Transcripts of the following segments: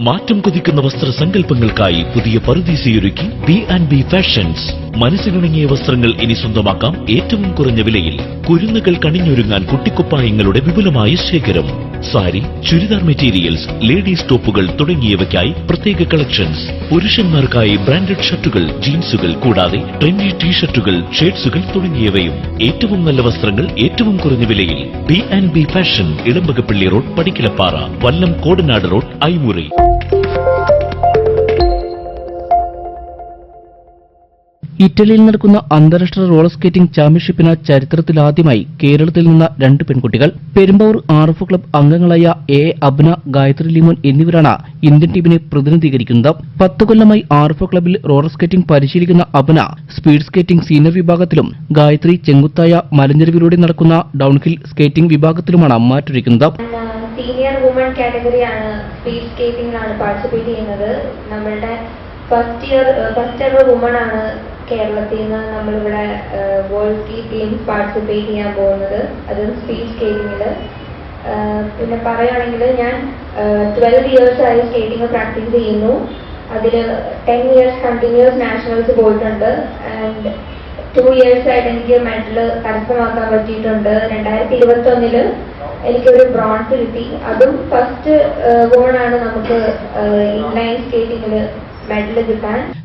മാറ്റം കൊതിക്കുന്ന വസ്ത്ര സങ്കല്പങ്ങൾക്കായി പുതിയ പറുദീസയൊരുക്കി ബി ആൻഡ് ബി ഫാഷൻസ്. മനസ്സിനിണങ്ങിയ വസ്ത്രങ്ങൾ ഇനി സ്വന്തമാക്കാം ഏറ്റവും കുറഞ്ഞ വിലയിൽ. കുരുന്നുകൾ കണിഞ്ഞൊരുങ്ങാൻ കുട്ടിക്കുപ്പായങ്ങളുടെ വിപുലമായ ശേഖരം. സാരി ചുരിദാർ മെറ്റീരിയൽസ് ലേഡീസ് ടോപ്പുകൾ തുടങ്ങിയവയ്ക്കായി പ്രത്യേക കളക്ഷൻസ്. പുരുഷന്മാർക്കായി ബ്രാൻഡഡ് ഷർട്ടുകൾ ജീൻസുകൾ കൂടാതെ ട്രെൻഡി ടീഷർട്ടുകൾ ഷർട്ട്സുകൾ തുടങ്ങിയവയും. ഏറ്റവും നല്ല വസ്ത്രങ്ങൾ ഏറ്റവും കുറഞ്ഞ വിലയിൽ. B and B fashion Ilambakappally road Padikkalappara Vallam Kodanad road Aimury. ഇറ്റലിയിൽ നടക്കുന്ന അന്താരാഷ്ട്ര റോളർ സ്കേറ്റിംഗ് ചാമ്പ്യൻഷിപ്പിന് ചരിത്രത്തിലാദ്യമായി കേരളത്തിൽ നിന്ന് രണ്ട് പെൺകുട്ടികൾ. പെരുമ്പാവൂർ ആർ എഫ് ക്ലബ് അംഗങ്ങളായ എ അബ്ന ഗായത്രി ലിമോൻ എന്നിവരാണ് ഇന്ത്യൻ ടീമിനെ പ്രതിനിധീകരിക്കുന്നത്. പത്ത് കൊല്ലമായി ആർ എഫ് ക്ലബിൽ റോളർ സ്കേറ്റിംഗ് പരിശീലിക്കുന്ന അബ്ന സ്പീഡ് സ്കേറ്റിംഗ് സീനിയർ വിഭാഗത്തിലും ഗായത്രി ചെങ്കുത്തായ മലഞ്ചെരുവിലൂടെ നടക്കുന്ന ഡൌൺഹിൽ സ്കേറ്റിംഗ് വിഭാഗത്തിലുമാണ് മാറ്റൊരുക്കുന്നത്. സീനിയർ വുമൺ കാറ്റഗറിയാണ് സ്പീഡ് സ്കേറ്റിംഗിലാണ് പാർട്ടിസിപ്പേറ്റ് ചെയ്യുന്നത്. നമ്മളുടെ first year first ever woman ആണ് കേരളത്തിൽ നിന്ന് നമ്മളിവിടെ വേൾഡ് കീ ഗെയിംസ് പാർട്ടിസിപ്പേറ്റ് ചെയ്യാൻ പോകുന്നത്. അതും സ്പീഡ് സ്കേറ്റിങ്ങിൽ പിന്നെ പറയുകയാണെങ്കിൽ ഞാൻ ട്വൽവ് ഇയേഴ്സ് ആയി സ്കേറ്റിംഗ് പ്രാക്ടീസ് ചെയ്യുന്നു. അതിൽ ടെൻ ഇയേഴ്സ് കണ്ടിന്യൂസ് നാഷണൽസ് പോയിട്ടുണ്ട്. ആൻഡ് ടു ഇയേഴ്സ് ആയിട്ട് എനിക്ക് മെഡൽ കരസ്ഥമാക്കാൻ പറ്റിയിട്ടുണ്ട്. രണ്ടായിരത്തി ഇരുപത്തി ഒന്നിൽ എനിക്കൊരു ബ്രോൺസ് കിട്ടി. അതും ഫസ്റ്റ് ഗോളാണ് നമുക്ക് ഇൻലൈൻ സ്കേറ്റിംഗിൽ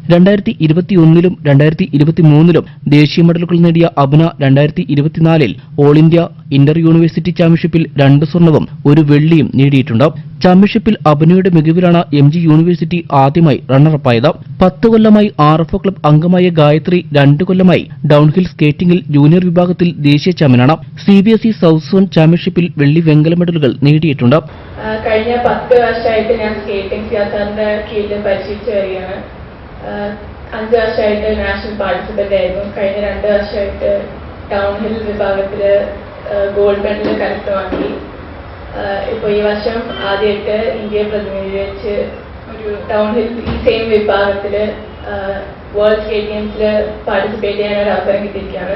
രണ്ടായിരത്തി ഇരുപത്തിയൊന്നിലും രണ്ടായിരത്തി ഇരുപത്തിമൂന്നിലും ദേശീയ മെഡലുകൾ നേടിയ അബ്ന രണ്ടായിരത്തി ഇരുപത്തിനാലിൽ ഓൾ ഇന്ത്യ ഇന്റർ യൂണിവേഴ്സിറ്റി ചാമ്പ്യൻഷിപ്പിൽ രണ്ട് സ്വർണവും ഒരു വെള്ളിയും നേടിയിട്ടുണ്ട്. ചാമ്പ്യൻഷിപ്പിൽ അഭിനയുടെ മികവിലാണ് എം ജി യൂണിവേഴ്സിറ്റി ആദ്യമായി റണ്ണറപ്പായത് പത്ത് കൊല്ലമായി ആർ എഫ് ക്ലബ് അംഗമായ ഗായത്രി രണ്ട് കൊല്ലമായി ഡൌൺഹിൽ സ്കേറ്റിംഗിൽ ജൂനിയർ വിഭാഗത്തിൽ ദേശീയ ചാമ്പ്യനാണ്. C B S E south zone ചാമ്പ്യൻഷിപ്പിൽ വെള്ളി വെങ്കല മെഡലുകൾ നേടിയിട്ടുണ്ട്. കഴിഞ്ഞ പത്ത് വർഷമായിട്ട് ഞാൻ സ്കേറ്റിംഗ് സിയാസാറിന്റെ കീഴിൽ പരിശീലിച്ചു വരികയാണ്. അഞ്ച് വർഷമായിട്ട് നാഷണൽ പാർട്ടിസിപ്പന്റ് ആയിരുന്നു. കഴിഞ്ഞ രണ്ട് വർഷമായിട്ട് ടൗൺ ഹിൽ ഗോൾഡ് മെഡൽ കരസ്ഥമാക്കി. ഇപ്പോൾ ഈ വർഷം ആദ്യമായിട്ട് ഇന്ത്യയെ പ്രതിനിധീകരിച്ച് ഒരു ടൗൺ ഹിൽ ഈ സെയിം വിഭാഗത്തിൽ വേൾഡ് സ്കേറ്റ് ഗെയിംസിൽ പാർട്ടിസിപ്പേറ്റ് ചെയ്യാൻ ഒരു അവസരം കിട്ടിയിരിക്കുകയാണ്.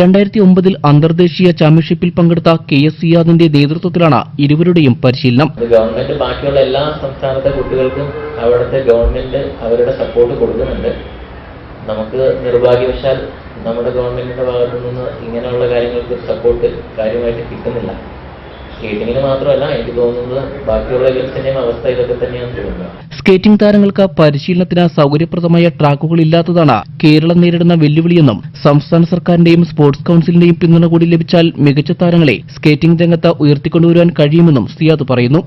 രണ്ടായിരത്തി ഒമ്പതിൽ അന്തർദേശീയ ചാമ്പ്യൻഷിപ്പിൽ പങ്കെടുത്ത കെ എസ് സിയാദിന്റെ നേതൃത്വത്തിലാണ് ഇരുവരുടെയും പരിശീലനം. ഗവൺമെന്റ് ബാക്കിയുള്ള എല്ലാ സംസ്ഥാനത്തെ കുട്ടികൾക്കും അവിടുത്തെ ഗവൺമെന്റ് അവരുടെ സപ്പോർട്ട് കൊടുക്കുന്നുണ്ട്. നമുക്ക് നിർഭാഗ്യവശാൽ നമ്മുടെ ഗവൺമെന്റിന്റെ ഭാഗത്തു നിന്ന് ഇങ്ങനെയുള്ള കാര്യങ്ങൾക്ക് സപ്പോർട്ട് കാര്യമായിട്ട് കിട്ടുന്നില്ല. സ്കേറ്റിങ്ങിന് മാത്രമല്ല എനിക്ക് തോന്നുന്നത് ബാക്കിയുള്ള ഗെയിംസിന്റെയും അവസ്ഥ ഇതൊക്കെ തന്നെയാണ് തോന്നുന്നത് സ്കേറ്റിംഗ് താരങ്ങൾക്ക് പരിശീലനത്തിന് സൗകര്യപ്രദമായ ട്രാക്കുകൾ ഇല്ലാത്തതാണ് കേരളം നേരിടുന്ന വെല്ലുവിളിയെന്നും സംസ്ഥാന സർക്കാരിന്റെയും സ്പോർട്സ് കൌൺസിലിന്റെയും പിന്തുണ കൂടി ലഭിച്ചാൽ മികച്ച താരങ്ങളെ സ്കേറ്റിംഗ് രംഗത്ത് ഉയർത്തിക്കൊണ്ടുവരാൻ കഴിയുമെന്നും സിയാദ് പറയുന്നു.